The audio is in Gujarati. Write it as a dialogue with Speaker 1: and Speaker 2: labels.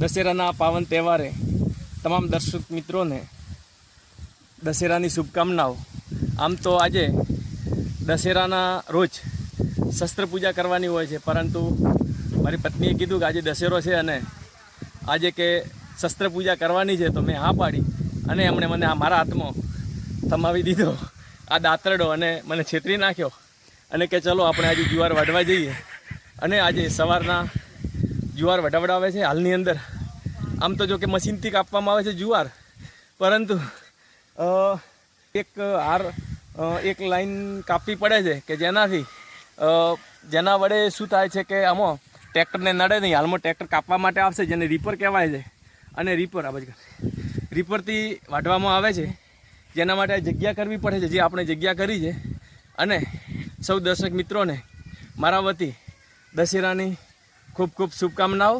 Speaker 1: દશેરાના પાવન તહેવારે તમામ દર્શક મિત્રોને દશેરાની શુભકામનાઓ. આમ તો આજે દશેરાના રોજ શસ્ત્ર પૂજા કરવાની હોય છે, પરંતુ મારી પત્નીએ કીધું કે આજે દશેરો છે અને આજે કે શસ્ત્ર પૂજા કરવાની છે તો મેં હા પાડી અને એમણે મને આ મારા હાથમાં થમાવી દીધો, આ દાંતરડો અને મને છેતરી નાખ્યો અને કે ચલો આપણે આજે જુવાર વાઢવા જઈએ અને આજે સવારના જુવાર વટાવડાવે છે હાલની અંદર. આમ તો જો કે મશીનથી કાપવામાં આવે છે જુવાર. પરંતુ એક હાર એક લાઈન કાપવી પડે છે કે જેનાથી જેના વડે શું થાય છે કે આમાં ટ્રેક્ટરને નડે નહીં. હાલમાં ટ્રેક્ટર કાપવા માટે આવશે, જેને રીપર કહેવાય છે. અને રીપર, આ બાજુ. રીપરથી વાઢવામાં આવે છે. જેના માટે જગ્યા કરવી પડે છે, જે આપણે જગ્યા કરી છે. અને સૌ દર્શક મિત્રોને, મારા વતી દશેરાની ખૂબ ખૂબ શુભકામનાઓ.